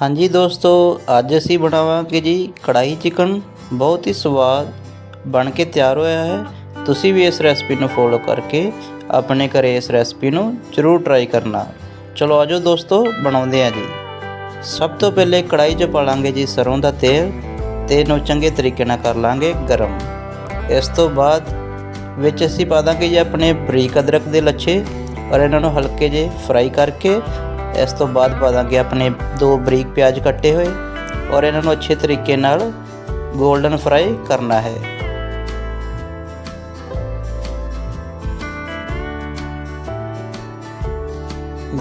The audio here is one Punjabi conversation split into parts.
ਹਾਂਜੀ ਦੋਸਤੋ, ਅੱਜ ਅਸੀਂ ਬਣਾਵਾਂਗੇ ਜੀ ਕੜਾਈ ਚਿਕਨ। ਬਹੁਤ ਹੀ ਸਵਾਦ ਬਣ ਕੇ ਤਿਆਰ ਹੋਇਆ ਹੈ। ਤੁਸੀਂ ਵੀ ਇਸ ਰੈਸਪੀ ਨੂੰ ਫੋਲੋ ਕਰਕੇ ਆਪਣੇ ਘਰੇ ਇਸ ਰੈਸਪੀ ਨੂੰ ਜ਼ਰੂਰ ਟਰਾਈ ਕਰਨਾ। ਚਲੋ ਆਜੋ ਦੋਸਤੋ, ਬਣਾਉਂਦੇ ਹਾਂ ਜੀ। ਸਭ ਤੋਂ ਪਹਿਲੇ ਕੜਾਈ 'ਚ ਪਾ ਲਾਂਗੇ ਜੀ ਸਰੋਂ ਦਾ ਤੇਲ ਤੇ ਇਹਨੂੰ ਚੰਗੇ ਤਰੀਕੇ ਨਾਲ ਕਰ ਲਾਂਗੇ ਗਰਮ। ਇਸ ਤੋਂ ਬਾਅਦ ਵਿੱਚ ਅਸੀਂ ਪਾ ਦਾਂਗੇ ਜੀ ਆਪਣੇ ਬਰੀਕ ਅਦਰਕ ਦੇ ਲੱਛੇ ਔਰ ਇਹਨਾਂ ਨੂੰ ਹਲਕੇ ਜਿਹੇ ਫਰਾਈ ਕਰਕੇ ਇਸ ਤੋਂ ਬਾਅਦ ਪਾ ਦਾਂਗੇ ਆਪਣੇ ਦੋ ਬਰੀਕ ਪਿਆਜ਼ ਕੱਟੇ ਹੋਏ ਔਰ ਇਹਨਾਂ ਨੂੰ ਅੱਛੇ ਤਰੀਕੇ ਨਾਲ 골ਡਨ ਫਰਾਈ ਕਰਨਾ ਹੈ।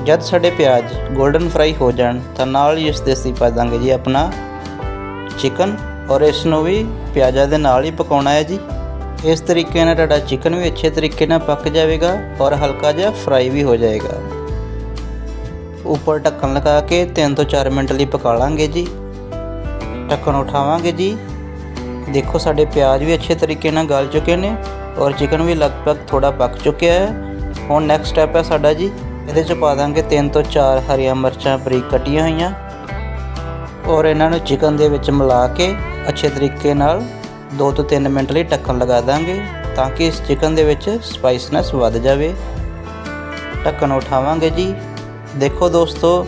ਜਦ ਸਾਡੇ ਪਿਆਜ਼ 골ਡਨ ਫਰਾਈ ਹੋ ਜਾਣ ਤਾਂ ਨਾਲ ਹੀ ਇਸ ਦੇ ਅਸੀਂ ਪਾ ਦਾਂਗੇ ਜੀ ਆਪਣਾ ਚਿਕਨ ਔਰ ਇਸ ਨੂੰ ਵੀ ਪਿਆਜ਼ਾਂ ਦੇ ਨਾਲ ਹੀ ਪਕਾਉਣਾ ਹੈ ਜੀ। ਇਸ ਤਰੀਕੇ ਨਾਲ ਤੁਹਾਡਾ ਚਿਕਨ ਵੀ ਅੱਛੇ ਤਰੀਕੇ ਨਾਲ ਪੱਕ ਜਾਵੇਗਾ ਔਰ ਹਲਕਾ ਜਿਹਾ ਫਰਾਈ ਵੀ ਹੋ ਜਾਏਗਾ। ਉੱਪਰ ਢੱਕਣ ਲਗਾ ਕੇ 3 ਤੋਂ 4 ਮਿੰਟ ਲਈ ਪਕਾ ਲਾਂਗੇ ਜੀ। ਢੱਕਣ ਉਠਾਵਾਂਗੇ ਜੀ। ਦੇਖੋ ਸਾਡੇ ਪਿਆਜ਼ ਵੀ ਅੱਛੇ ਤਰੀਕੇ ਨਾਲ ਗਲ ਚੁੱਕੇ ਨੇ ਔਰ ਚਿਕਨ ਵੀ ਲਗਭਗ ਥੋੜਾ ਪੱਕ ਚੁੱਕਿਆ ਹੈ। ਹੁਣ ਨੈਕਸਟ ਸਟੈਪ ਹੈ ਸਾਡਾ ਜੀ, ਇਹਦੇ ਚ ਪਾ ਦਾਂਗੇ 3 ਤੋਂ 4 ਹਰੀਆਂ ਮਿਰਚਾਂ ਬਰੀਕ ਕੱਟੀਆਂ ਹੋਈਆਂ। ਔਰ ਇਹਨਾਂ ਨੂੰ ਚਿਕਨ ਦੇ ਵਿੱਚ ਮਿਲਾ ਕੇ ਅੱਛੇ ਤਰੀਕੇ ਨਾਲ 2 ਤੋਂ 3 ਮਿੰਟ ਲਈ ਢੱਕਣ ਲਗਾ ਦਾਂਗੇ ਤਾਂ ਕਿ ਇਸ ਚਿਕਨ ਦੇ ਵਿੱਚ ਸਪਾਈਸਨੈਸ ਵੱਧ ਜਾਵੇ। ਢੱਕਣ ਉਠਾਵਾਂਗੇ ਜੀ। ਦੇਖੋ ਦੋਸਤੋ,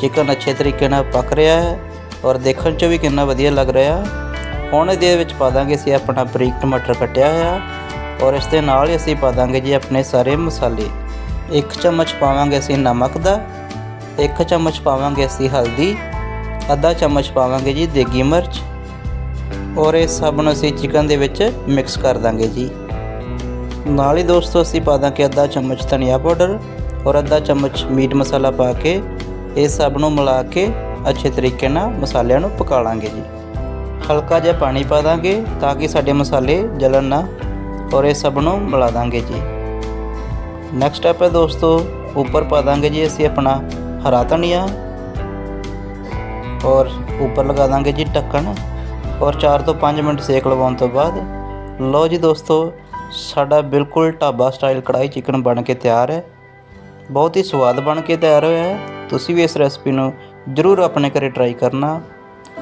ਚਿਕਨ ਅੱਛੇ ਤਰੀਕੇ ਨਾਲ ਪੱਕ ਰਿਹਾ ਹੈ ਔਰ ਦੇਖਣ 'ਚ ਵੀ ਕਿੰਨਾ ਵਧੀਆ ਲੱਗ ਰਿਹਾ ਹੁਣ ਇਹਦੇ ਵਿੱਚ ਪਾ ਦਾਂਗੇ ਅਸੀਂ ਆਪਣਾ ਬਰੀਕ ਟਮਾਟਰ ਕੱਟਿਆ ਹੋਇਆ ਔਰ ਇਸ ਦੇ ਨਾਲ ਹੀ ਅਸੀਂ ਪਾ ਦਾਂਗੇ ਜੀ ਆਪਣੇ ਸਾਰੇ ਮਸਾਲੇ। ਇੱਕ ਚਮਚ ਪਾਵਾਂਗੇ ਅਸੀਂ ਨਮਕ ਦਾ, ਇੱਕ ਚਮਚ ਪਾਵਾਂਗੇ ਅਸੀਂ ਹਲਦੀ, ਅੱਧਾ ਚਮਚ ਪਾਵਾਂਗੇ ਜੀ ਦੇਗੀ ਮਿਰਚ ਔਰ ਇਹ ਸਭ ਨੂੰ ਅਸੀਂ ਚਿਕਨ ਦੇ ਵਿੱਚ ਮਿਕਸ ਕਰ ਦਾਂਗੇ ਜੀ। ਨਾਲ ਹੀ ਦੋਸਤੋ ਅਸੀਂ ਪਾ ਦਾਂਗੇ ਅੱਧਾ ਚਮਚ ਧਨੀਆ ਪਾਊਡਰ ਔਰ ਅੱਧਾ ਚਮਚ ਮੀਟ ਮਸਾਲਾ ਪਾ ਕੇ ਇਹ ਸਭ ਨੂੰ ਮਿਲਾ ਕੇ ਅੱਛੇ ਤਰੀਕੇ ਨਾਲ ਮਸਾਲਿਆਂ ਨੂੰ ਪਕਾ ਲਾਂਗੇ ਜੀ। ਹਲਕਾ ਜਿਹਾ ਪਾਣੀ ਪਾ ਦਾਂਗੇ ਤਾਂ ਕਿ ਸਾਡੇ ਮਸਾਲੇ ਜਲਣ ਨਾ ਔਰ ਇਹ ਸਭ ਨੂੰ ਮਿਲਾ ਦਾਂਗੇ ਜੀ। ਨੈਕਸਟ ਸਟੈਪ ਹੈ ਦੋਸਤੋ ਉੱਪਰ ਪਾ ਦਾਂਗੇ ਜੀ ਅਸੀਂ ਆਪਣਾ ਹਰਾ ਧਨੀਆ। ਔਰ ਉੱਪਰ ਲਗਾ ਦਾਂਗੇ ਜੀ ਢੱਕਣ। ਔਰ 4 ਤੋਂ 5 ਮਿੰਟ ਸੇਕ ਲਵਾਉਣ ਤੋਂ ਬਾਅਦ ਲਓ ਜੀ ਦੋਸਤੋ, ਸਾਡਾ ਬਿਲਕੁਲ ਢਾਬਾ ਸਟਾਈਲ ਕੜਾਈ ਚਿਕਨ ਬਣ ਕੇ ਤਿਆਰ ਹੈ। ਬਹੁਤ ਹੀ ਸਵਾਦ ਬਣ ਕੇ ਤਿਆਰ ਹੋਇਆ ਹੈ। ਤੁਸੀਂ ਵੀ ਇਸ ਰੈਸਪੀ ਨੂੰ ਜ਼ਰੂਰ ਆਪਣੇ ਘਰੇ ਟਰਾਈ ਕਰਨਾ।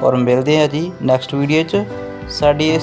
ਔਰ ਮਿਲਦੇ ਹਾਂ ਜੀ ਨੈਕਸਟ ਵੀਡੀਓ 'ਚ। ਸਾਡੀ ਇਸ